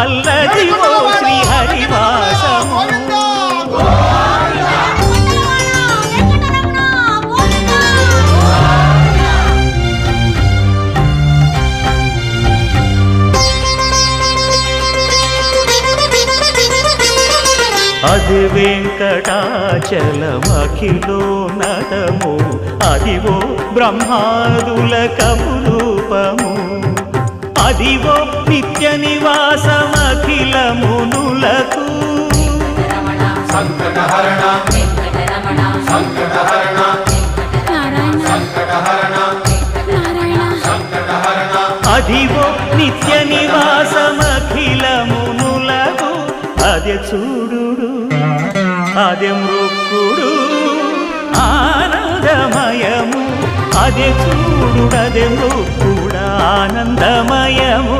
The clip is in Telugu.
అల్లది ఓ శ్రీ హరివాసము. అది వెంకటాచలమఖిలో నటము. అదివో బ్రహ్మాదుల కపురూపము. అదివో నిత్య నివాసమఖిల సంకటహరణ. సంకటహరణ. సంకటహరణ. సంకటహరణ. అదివో నిత్య నివాసమఖిల మునులకు అదే చూడు అదే మృక్కుడు ఆనందమయము. అదే చూడు అదే మృక్కుడు ఆనందమయము.